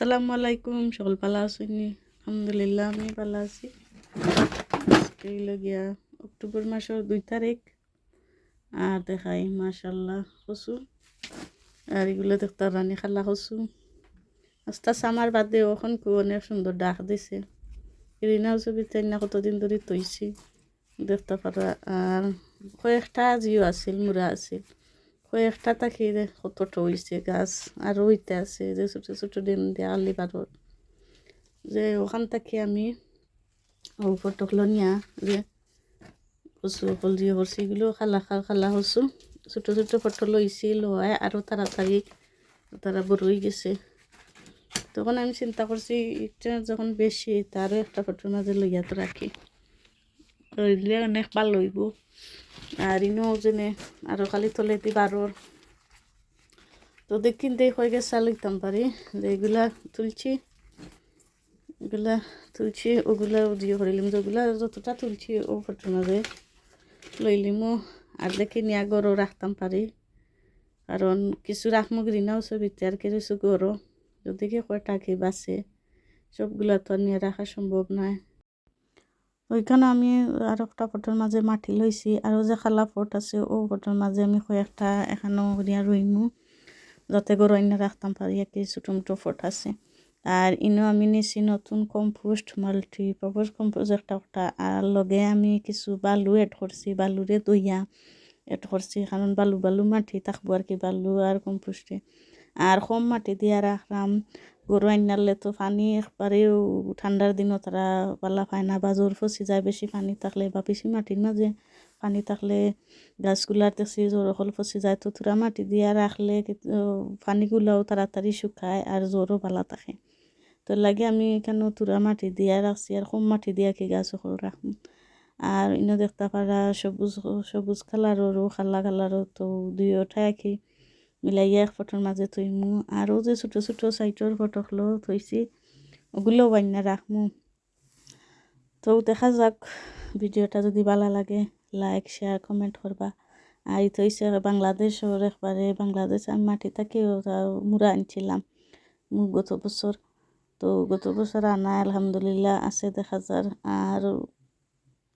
আসসালামু আলাইকুম, সকল ভালো আছেন? আলহামদুলিল্লাহ, আমি ভালো আছি। গিয়া অক্টোবর মাসের দুই তারিখ। আর দেখাই মাশাল্লাহ কচু আর এগুলো দেখতে রানী খালা কচু আস্তা সামার বাদে ওখান অনেক সুন্দর ডাক দিছে। এরিনাও ছবি তাই কতদিন ধরে তৈছি। দেখতে পারা আর কয়েকটা জিও আছিল, মুরা আছিল। কয়েকটা তাকি কতটা হয়েছে গাছ আর হইতে আছে যে ছোটো ছোটো ডিম দিয়ে আলি বারত যে ওখান থেকে আমি ফটোগুলো নিয়া যে কচু কল দিয়ে করছি এগুলো খালা খালা করছ ছোটো ছোটো ফটো লইছি লোয়ায় আরও তাড়াতাড়ি তারা বড় হয়ে গেছে তখন আমি চিন্তা করছি এটা যখন বেশি তারও একটা ফটোর মাঝে লইয়া তো রাখি রইলে অনেক ভালো হইব আর ইনো যেনে আরও খালি তলে দি বারোর। তো দেখিন দেখ হয়ে গেছে লইতাম পারি যে এগুলা তুলছি। এগুলা তুলছি, ওগুলা দিয়ে করিলিম যেগুলা যতটা তুলছি, ও ফটোর মাঝে লইলিমও আর দেখি নিয়া গরও রাখতাম পারি কারণ কিছু রাখমো গ্রিনাও ছবিতে আর কিছু গরো। যদি কি কয়টা কি বাসে, সবগুলা তো নিয়ে রাখা সম্ভব নয়। ওইখানে আমি আর একটা ফটোর মাঝে মাটি লইছি, আর যে খালা ফট আছে, ও ফটোর মাঝে আমি কয়েকটা এখানেও দিয়া রইমু, যাতে গরু এনে রাখতাম পারি একই ছোটো মোটো ফট আছে। আর ইনো আমি নিছি নতুন কম্পোস্ট মাল্টি পারপাস কম্পোস্ট একটা একটা আর লগে আমি কিছু বালু এড করছি, বালুরে দইয়া এড করছি, কারণ বালু বালু মাটি থাকব আর কি, বালু আর কম্পোস্টে আর কম মাটি দিয়া রাখলাম গরু আইনালে তো পানি একবারেও ঠান্ডার দিনও তারা পালা পায় না, বা জোর ফসি যায় বেশি পানি থাকলে, বা বেশি মাটির মাঝে পানি থাকলে গাছগুলার দেখছি জোর হল ফসি যায়, তো তুরা মাটি দিয়া রাখলে পানিগুলাও তাড়াতাড়ি শুকায় আর জোরও ভালো থাকে। তো লাগে আমি এখানে তুরা মাটি দিয়া রাখছি আর কম মাটি দিয়া কি গাছ হল রাখুন আর ইনো দেখতে পারা সবুজ সবুজ কালারও খালা কালারও তো দুইটাই কি মিলাইয়া এক ফটোর মাঝে থইমু আরও যে ছোটো ছোটো সাইটর ফটোগুলো থইছি ওগুলো বান্যা রাখমু তো দেখা যাক ভিডিওটা যদি ভালো লাগে, লাইক শেয়ার কমেন্ট করবা আর তো হইছে বাংলাদেশের একবারে বাংলাদেশ আমি মাটি থাকি মুরা আনছিলাম মু গত বছর তো গত বছর আনা, আলহামদুলিল্লাহ, আছে দেখা যার আর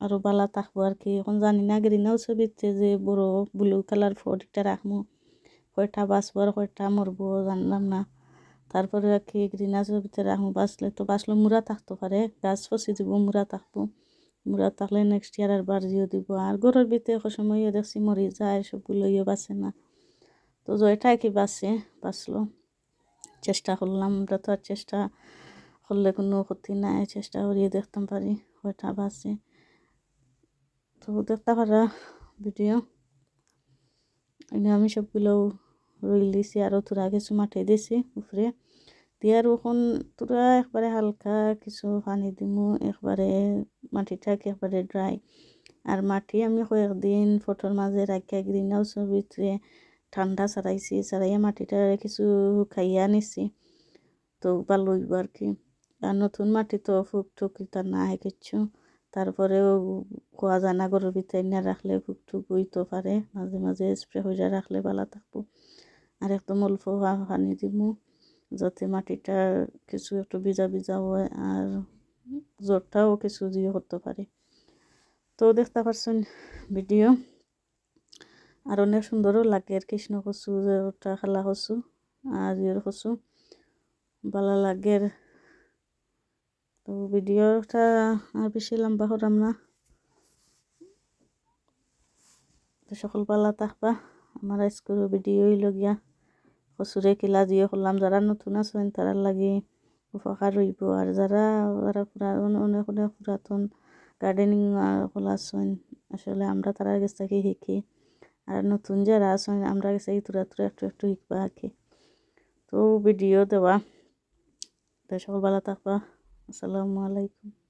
আরও বালা থাকব আর কি। এখন জানি না গ্রিনাও ছবিতে যে বড় ব্লু কালার ফটোটা রাখমু কয়টা বাঁচবো আর কয়টা মরবো, জানলাম না। তারপরে কি গ্রিন হাউসের ভিতরে রাখব বাঁচলে তো বাঁচলে মুড়া থাকতে পারে, গাছ ফসি দিব, মুড়া থাকব। মুড়া থাকলে নেক্সট ইয়ার আর বার জিও দিব। আর গরুর ভিতরে সময় দেখছি মরি যায়, সবগুলো ইয়ে বাঁচে না। তো জয়টা কি বাঁচে বাঁচলো চেষ্টা করলাম, আমরা তো আর চেষ্টা করলে কোনো ক্ষতি নাই, চেষ্টা করিয়ে দেখতাম পারি কয়টা বাঁচে তো দেখতে পারা ভিডিও। আমি সবগুলো রইল দিছি আরও তোরা কিছু মাঠে দিছি উপরে দিয়ে আর ওখন তোরা একবারে হালকা কিছু পানি দিমু একবারে মাটিটাকে একবারে ড্রাই আর মাটি আমি কয়েকদিন ফটোর মাঝে রাখিয়া গ্রিন হাউসের ভিতরে ঠান্ডা ছাড়াইছি ছাড়াইয়া মাটিটা কিছু খাইয়া নিছি তো ভালো হইব আর কি। আর নতুন মাটি তো ফুক টুক তা নাই কিচ্ছু। তারপরেও খোয়া যায় না গরুর ভিতরে না রাখলে ফুক টুক হইতে পারে মাঝে মাঝে স্প্রে হয়ে রাখলে ভালো থাকব আর একদম অল্প পানি দিব যাতে মাটিটা কিছু একটু ভিজা ভিজা হয় আর জ্বরটাও কিছু দিয়ে করতে পারে। তো দেখতে পারছেন ভিডিও। আর অনেক সুন্দরও লাগে আর কৃষ্ণ কচু ওটা খালা কচু আর ইয়ের কচু। ভালো লাগে তো ভিডিওটা আর বেশি লম্বা হলাম না। তো সকল পালা থাকবা। আমার আজকের ভিডিও লগিয়া কচুরে কিলা দিয়ে করলাম যারা নতুন আছেন তারা লাগে উপকার হইব। আর যারা যারা পুরাতন অনেক অনেক পুরাতন গার্ডেনিং খোলা আছেন আসলে আমরা তারা কাছ থেকে শিখি আর নতুন যারা আছেন, আমরা কাছে তুরা তুরা একটু একটু শিখবা আর কি তো ভিডিও দেওয়া সকল ভালো থাকবা। আসসালামু আলাইকুম।